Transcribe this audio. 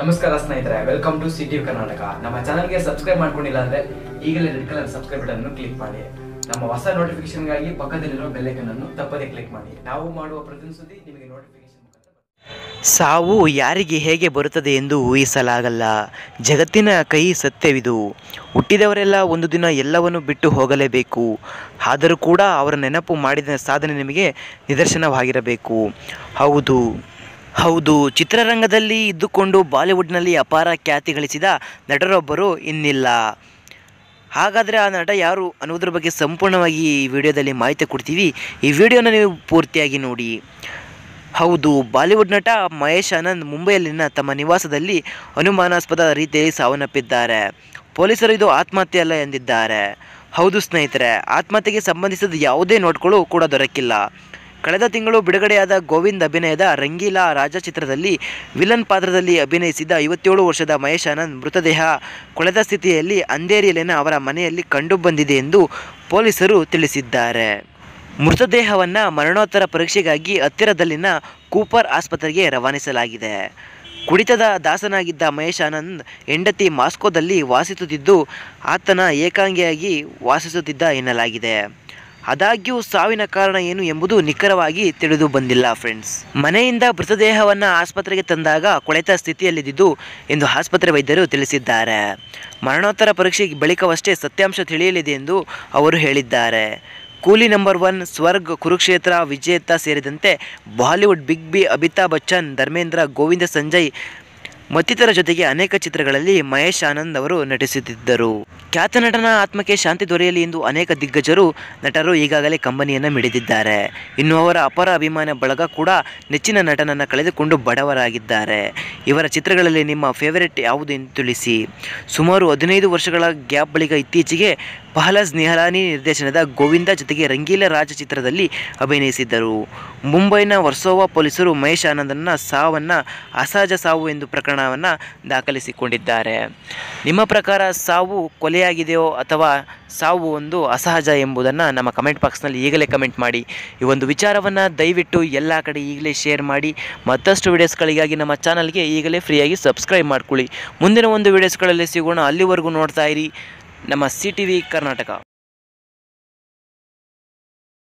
ನಮಸ್ಕಾರ ಸ್ನೇಹಿತರೆ welcome to city Karnataka ನಮ್ಮ ಚಾನಲ್ಗೆ ಸಬ್ಸ್ಕ್ರೈಬ್ ಮಾಡ್ಕೊಂಡಿಲ್ಲ ಅಂದ್ರೆ ಈಗಲೇ ರೆಡ್ ಕಲರ್ ಸಬ್ಸ್ಕ್ರೈಬ್ ಬಟನ್ ಅನ್ನು ಕ್ಲಿಕ್ ಮಾಡಿ. ನಮ್ಮ ಹೊಸ ನೋಟಿಫಿಕೇಶನ್ಗಾಗಿ ಪಕ್ಕದಲ್ಲಿರೋ ಬೆಲ್ಲೈಕನ್ ಅನ್ನು ತಪ್ಪದೇ ಕ್ಲಿಕ್ ಮಾಡಿ. ನಾವು ಮಾಡುವ ಪ್ರತಿಯೊಂದು ಸುದ್ದಿ ನಿಮಗೆ ನೋಟಿಫಿಕೇಶನ್. ಸಾವು ಯಾರಿಗೆ ಹೇಗೆ ಬರುತ್ತದೆ ಎಂದು ಊಹಿಸಲಾಗಲ್ಲ. ಜಗತ್ತಿನ ಕೈ ಸತ್ಯವಿದು. ಹುಟ್ಟಿದವರೆಲ್ಲ ಒಂದು ದಿನ ಎಲ್ಲವನ್ನು ಬಿಟ್ಟು ಹೋಗಲೇಬೇಕು. ಆದರೂ ಕೂಡ ಅವರ ನೆನಪು ಮಾಡಿದ ಸಾಧನೆ ನಿಮಗೆ ನಿದರ್ಶನವಾಗಿರಬೇಕು. ಹೌದು. ಹೌದು, ಚಿತ್ರರಂಗದಲ್ಲಿ ಇದ್ದುಕೊಂಡು ಬಾಲಿವುಡ್ನಲ್ಲಿ ಅಪಾರ ಖ್ಯಾತಿ ಗಳಿಸಿದ ನಟರೊಬ್ಬರು ಇನ್ನಿಲ್ಲ. ಹಾಗಾದರೆ ಆ ನಟ ಯಾರು ಅನ್ನೋದ್ರ ಬಗ್ಗೆ ಸಂಪೂರ್ಣವಾಗಿ ಈ ವಿಡಿಯೋದಲ್ಲಿ ಮಾಹಿತಿ ಕೊಡ್ತೀವಿ. ಈ ವಿಡಿಯೋನ ನೀವು ಪೂರ್ತಿಯಾಗಿ ನೋಡಿ. ಹೌದು, ಬಾಲಿವುಡ್ ನಟ ಮಹೇಶ್ ಆನಂದ್ ಮುಂಬೈಯಲ್ಲಿನ ತಮ್ಮ ನಿವಾಸದಲ್ಲಿ ಅನುಮಾನಾಸ್ಪದ ರೀತಿಯಲ್ಲಿ ಸಾವನ್ನಪ್ಪಿದ್ದಾರೆ. ಪೊಲೀಸರು ಇದು ಆತ್ಮಹತ್ಯೆ ಅಲ್ಲ ಎಂದಿದ್ದಾರೆ. ಹೌದು ಸ್ನೇಹಿತರೆ, ಆತ್ಮಹತ್ಯೆಗೆ ಸಂಬಂಧಿಸಿದ ಯಾವುದೇ ನೋಟ್ಗಳು ಕೂಡ ದೊರಕಿಲ್ಲ. ಕಳೆದ ತಿಂಗಳು ಬಿಡುಗಡೆಯಾದ ಗೋವಿಂದ್ ಅಭಿನಯದ ರಂಗೀಲಾ ರಾಜ ಚಿತ್ರದಲ್ಲಿ ವಿಲನ್ ಪಾತ್ರದಲ್ಲಿ ಅಭಿನಯಿಸಿದ ಐವತ್ತೇಳು ವರ್ಷದ ಮಹೇಶ್ ಆನಂದ್ ಮೃತದೇಹ ಕೊಳೆದ ಸ್ಥಿತಿಯಲ್ಲಿ ಅಂಧೇರಿಯಲ್ಲಿನ ಅವರ ಮನೆಯಲ್ಲಿ ಕಂಡುಬಂದಿದೆ ಎಂದು ಪೊಲೀಸರು ತಿಳಿಸಿದ್ದಾರೆ. ಮೃತದೇಹವನ್ನು ಮರಣೋತ್ತರ ಪರೀಕ್ಷೆಗಾಗಿ ಹತ್ತಿರದಲ್ಲಿನ ಕೂಪರ್ ಆಸ್ಪತ್ರೆಗೆ ರವಾನಿಸಲಾಗಿದೆ. ಕುಡಿತದ ದಾಸನಾಗಿದ್ದ ಮಹೇಶ್ ಆನಂದ್ ಹೆಂಡತಿ ಮಾಸ್ಕೋದಲ್ಲಿ ವಾಸಿಸುತ್ತಿದ್ದು, ಆತನ ಏಕಾಂಗಿಯಾಗಿ ವಾಸಿಸುತ್ತಿದ್ದ ಎನ್ನಲಾಗಿದೆ. ಆದಾಗ್ಯೂ ಸಾವಿನ ಕಾರಣ ಏನು ಎಂಬುದು ನಿಖರವಾಗಿ ತಿಳಿದು ಬಂದಿಲ್ಲ ಫ್ರೆಂಡ್ಸ್ ಮನೆಯಿಂದ ಮೃತದೇಹವನ್ನು ಆಸ್ಪತ್ರೆಗೆ ತಂದಾಗ ಕೊಳೆತ ಸ್ಥಿತಿಯಲ್ಲಿದ್ದು ಎಂದು ಆಸ್ಪತ್ರೆ ವೈದ್ಯರು ತಿಳಿಸಿದ್ದಾರೆ. ಮರಣೋತ್ತರ ಪರೀಕ್ಷೆ ಬಳಿಕವಷ್ಟೇ ಸತ್ಯಾಂಶ ತಿಳಿಯಲಿದೆ ಎಂದು ಅವರು ಹೇಳಿದ್ದಾರೆ. ಕೂಲಿ ನಂಬರ್ ಒನ್ ಸ್ವರ್ಗ್, ಕುರುಕ್ಷೇತ್ರ, ವಿಜೇತ ಸೇರಿದಂತೆ Bollywood big B Amitabh Bachchan, Dharmendra, Govinda Sanjay ಮತ್ತಿತರ ಜೊತೆಗೆ ಅನೇಕ ಚಿತ್ರಗಳಲ್ಲಿ ಮಹೇಶ್ ಆನಂದ್ ಅವರು ನಟಿಸುತ್ತಿದ್ದರು. ಖ್ಯಾತ ನಟನ ಆತ್ಮಕ್ಕೆ ಶಾಂತಿ ದೊರೆಯಲಿ ಎಂದು ಅನೇಕ ದಿಗ್ಗಜರು ನಟರು ಈಗಾಗಲೇ ಕಂಬನಿಯನ್ನು ಮಿಡಿದಿದ್ದಾರೆ. ಇನ್ನು ಅವರ ಅಪರ ಅಭಿಮಾನ ಬಳಗ ಕೂಡ ನೆಚ್ಚಿನ ನಟನನ್ನು ಕಳೆದುಕೊಂಡು ಬಡವರಾಗಿದ್ದಾರೆ. ಇವರ ಚಿತ್ರಗಳಲ್ಲಿ ನಿಮ್ಮ ಫೇವರೇಟ್ ಯಾವುದು ಎಂದು ತಿಳಿಸಿ. ಸುಮಾರು ಹದಿನೈದು ವರ್ಷಗಳ ಗ್ಯಾಪ್ ಬಳಿಕ ಇತ್ತೀಚೆಗೆ ಪಹಲಾಜ್ ನಿಹಲಾನಿ ನಿರ್ದೇಶನದ ಗೋವಿಂದ ಜೊತೆಗೆ ರಂಗೀಲ ರಾಜ ಚಿತ್ರದಲ್ಲಿ ಅಭಿನಯಿಸಿದ್ದರು. ಮುಂಬೈನ ವರ್ಸೋವಾ ಪೊಲೀಸರು ಮಹೇಶ್ ಆನಂದನ ಸಾವನ್ನು ಅಸಹಜ ಸಾವು ಎಂದು ಪ್ರಕರಣವನ್ನು ದಾಖಲಿಸಿಕೊಂಡಿದ್ದಾರೆ. ನಿಮ್ಮ ಪ್ರಕಾರ ಸಾವು ಕೊಲೆಯಾಗಿದೆಯೋ ಅಥವಾ ಸಾವು ಒಂದು ಅಸಹಜ ಎಂಬುದನ್ನು ನಮ್ಮ ಕಮೆಂಟ್ ಬಾಕ್ಸ್ನಲ್ಲಿ ಈಗಲೇ ಕಮೆಂಟ್ ಮಾಡಿ. ಈ ಒಂದು ವಿಚಾರವನ್ನು ದಯವಿಟ್ಟು ಎಲ್ಲ ಕಡೆ ಈಗಲೇ ಶೇರ್ ಮಾಡಿ. ಮತ್ತಷ್ಟು ವೀಡಿಯೋಸ್ಗಳಿಗಾಗಿ ನಮ್ಮ ಚಾನಲ್ಗೆ ಈಗಲೇ ಫ್ರೀಯಾಗಿ ಸಬ್ಸ್ಕ್ರೈಬ್ ಮಾಡ್ಕೊಳ್ಳಿ. ಮುಂದಿನ ಒಂದು ವಿಡಿಯೋಸ್ಗಳಲ್ಲಿ ಸಿಗೋಣ. ಅಲ್ಲಿವರೆಗೂ ನೋಡ್ತಾ ಇರಿ. ನಮ್ಮ ಸಿ ಕರ್ನಾಟಕ